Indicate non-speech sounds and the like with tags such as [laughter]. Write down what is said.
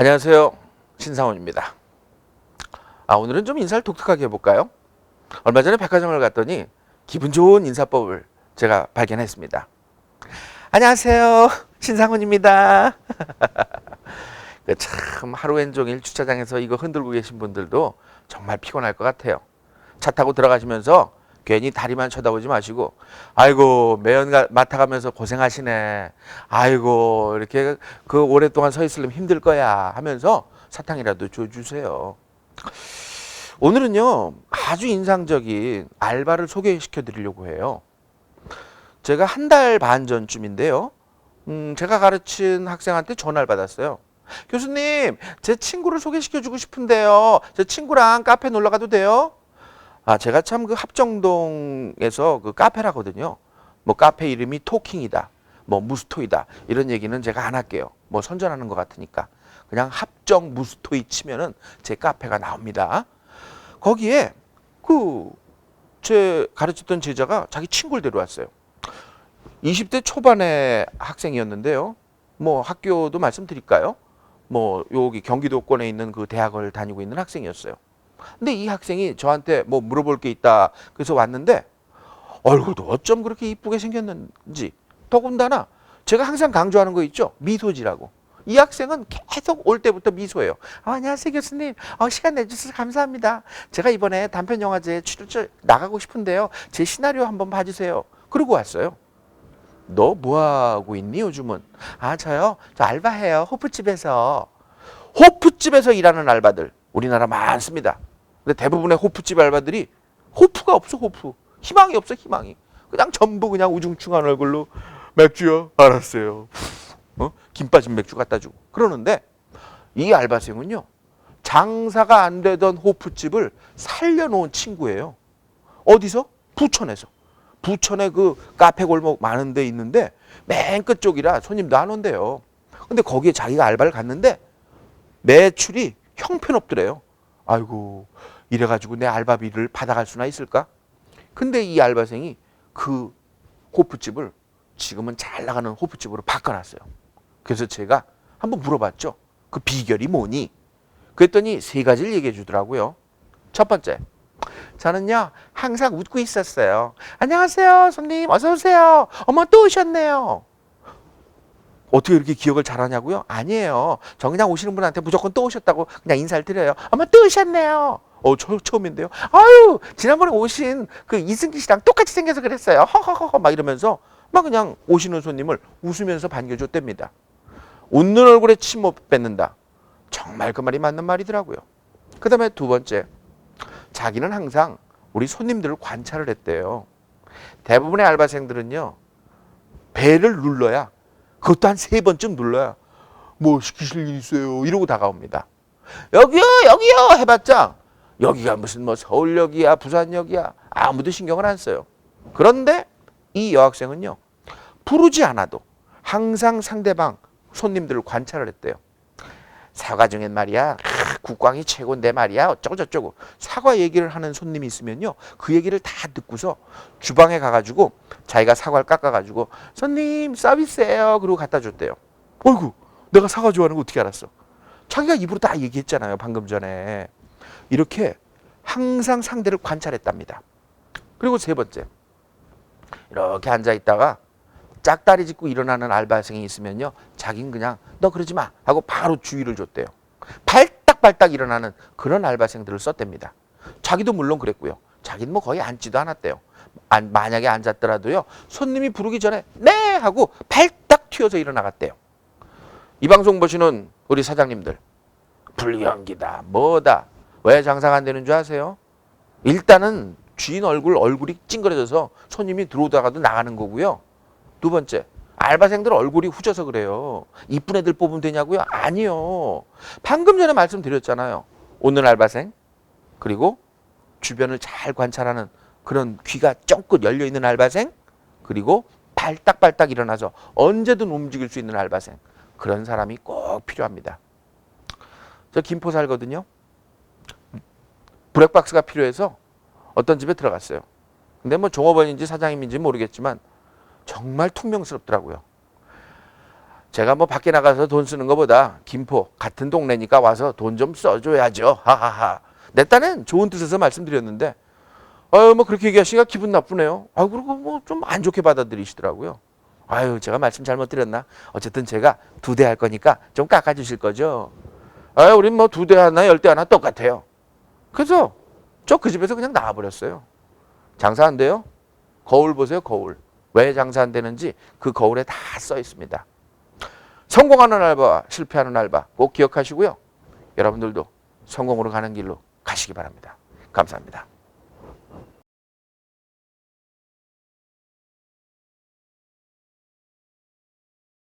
안녕하세요. 신상원입니다. 아, 오늘은 좀 인사를 독특하게 해볼까요? 얼마 전에 백화점을 갔더니 기분 좋은 인사법을 제가 발견했습니다. 안녕하세요. 신상훈입니다. [laughs] 그참 하루 왼종일 주차장에서 이거 흔들고 계신 분들도 정말 피곤할 것 같아요. 차 타고 들어가시면서 괜히 다리만 쳐다보지 마시고 아이고 매연 가- 맡아가면서 고생하시네. 아이고 이렇게 그 오랫동안 서 있으려면 힘들 거야 하면서 사탕이라도 줘주세요. 오늘은요 아주 인상적인 알바를 소개시켜 드리려고 해요. 제가 한 달 반 전쯤인데요. 음, 제가 가르친 학생한테 전화를 받았어요. 교수님, 제 친구를 소개시켜 주고 싶은데요. 제 친구랑 카페 놀러 가도 돼요? 아, 제가 참 그 합정동에서 그 카페라거든요. 뭐 카페 이름이 토킹이다. 뭐 무스토이다. 이런 얘기는 제가 안 할게요. 뭐 선전하는 것 같으니까. 그냥 합정 무스토이 치면은 제 카페가 나옵니다. 거기에 그 제 가르쳤던 제자가 자기 친구를 데려왔어요. 20대 초반의 학생이었는데요. 뭐 학교도 말씀드릴까요? 뭐 여기 경기도권에 있는 그 대학을 다니고 있는 학생이었어요. 근데 이 학생이 저한테 뭐 물어볼 게 있다. 그래서 왔는데 얼굴도 어쩜 그렇게 이쁘게 생겼는지 더군다나 제가 항상 강조하는 거 있죠. 미소지라고. 이 학생은 계속 올 때부터 미소예요. 아, 안녕하세요 교수님. 어, 시간 내주셔서 감사합니다. 제가 이번에 단편 영화제 출연 나가고 싶은데요. 제 시나리오 한번 봐주세요. 그러고 왔어요. 너 뭐하고 있니 요즘은? 아 저요? 저 알바해요. 호프집에서. 호프집에서 일하는 알바들 우리나라 많습니다. 근데 대부분의 호프집 알바들이 호프가 없어 호프. 희망이 없어 희망이. 그냥 전부 그냥 우중충한 얼굴로 맥주요? 알았어요. 어? 김 빠진 맥주 갖다 주고. 그러는데 이 알바생은요. 장사가 안 되던 호프집을 살려놓은 친구예요. 어디서? 부천에서. 부천에 그 카페 골목 많은 데 있는데 맨 끝쪽이라 손님도 안 온대요. 근데 거기에 자기가 알바를 갔는데 매출이 형편없더래요. 아이고 이래가지고 내 알바비를 받아갈 수나 있을까? 근데 이 알바생이 그 호프집을 지금은 잘 나가는 호프집으로 바꿔놨어요. 그래서 제가 한번 물어봤죠. 그 비결이 뭐니? 그랬더니 세 가지를 얘기해 주더라고요. 첫 번째, 저는요 항상 웃고 있었어요. 안녕하세요, 손님, 어서 오세요. 어머 또 오셨네요. 어떻게 이렇게 기억을 잘하냐고요? 아니에요. 저 그냥 오시는 분한테 무조건 또 오셨다고 그냥 인사를 드려요. 어머 또 오셨네요. 어, 저 처음인데요. 아유, 지난번에 오신 그 이승기 씨랑 똑같이 생겨서 그랬어요. 허허허허 막 이러면서 막 그냥 오시는 손님을 웃으면서 반겨줬답니다. 웃는 얼굴에 침 못 뱉는다. 정말 그 말이 맞는 말이더라고요. 그 다음에 두 번째, 자기는 항상 우리 손님들을 관찰을 했대요. 대부분의 알바생들은요, 배를 눌러야, 그것도 한 세 번쯤 눌러야, 뭐 시키실 일 있어요. 이러고 다가옵니다. 여기요, 여기요! 해봤자, 여기가 무슨 뭐 서울역이야, 부산역이야, 아무도 신경을 안 써요. 그런데 이 여학생은요, 부르지 않아도 항상 상대방 손님들을 관찰을 했대요. 사과 중엔 말이야, 아, 국광이 최고인데 말이야, 어쩌고 저쩌고. 사과 얘기를 하는 손님이 있으면요, 그 얘기를 다 듣고서 주방에 가가지고 자기가 사과를 깎아가지고 손님 서비스예요. 그러고 갖다 줬대요. 어이구, 내가 사과 좋아하는 거 어떻게 알았어? 자기가 입으로 다 얘기했잖아요, 방금 전에. 이렇게 항상 상대를 관찰했답니다. 그리고 세 번째, 이렇게 앉아 있다가 짝다리 짚고 일어나는 알바생이 있으면요, 자긴 그냥 너 그러지 마 하고 바로 주의를 줬대요. 발딱발딱 일어나는 그런 알바생들을 썼답니다. 자기도 물론 그랬고요. 자기는 뭐 거의 앉지도 않았대요. 안- 만약에 앉았더라도요, 손님이 부르기 전에 네 하고 발딱 튀어서 일어나갔대요. 이 방송 보시는 우리 사장님들 불경기다 뭐다 왜 장사가 안 되는 줄 아세요? 일단은 주인 얼굴 얼굴이 찡그려져서 손님이 들어오다가도 나가는 거고요. 두 번째 알바생들 얼굴이 후져서 그래요. 이쁜 애들 뽑으면 되냐고요? 아니요. 방금 전에 말씀드렸잖아요. 오는 알바생 그리고 주변을 잘 관찰하는 그런 귀가 쫑긋 열려 있는 알바생 그리고 발딱발딱 일어나서 언제든 움직일 수 있는 알바생 그런 사람이 꼭 필요합니다. 저 김포 살거든요. 브렉박스가 필요해서 어떤 집에 들어갔어요. 근데 뭐 종업원인지 사장님인지 모르겠지만 정말 퉁명스럽더라고요. 제가 뭐 밖에 나가서 돈 쓰는 것보다 김포 같은 동네니까 와서 돈 좀 써줘야죠. 하하하. 내 딴엔 좋은 뜻에서 말씀드렸는데, 아유 뭐 그렇게 얘기하시니까 기분 나쁘네요. 아 그리고 뭐 좀 안 좋게 받아들이시더라고요. 아유 제가 말씀 잘못 드렸나? 어쨌든 제가 두 대 할 거니까 좀 깎아주실 거죠. 아유 우린 뭐 두 대 하나 열 대 하나 똑같아요. 그래서 저 그 집에서 그냥 나와버렸어요. 장사 안 돼요? 거울 보세요 거울. 왜 장사 안 되는지 그 거울에 다 써 있습니다. 성공하는 알바, 실패하는 알바 꼭 기억하시고요. 여러분들도 성공으로 가는 길로 가시기 바랍니다. 감사합니다.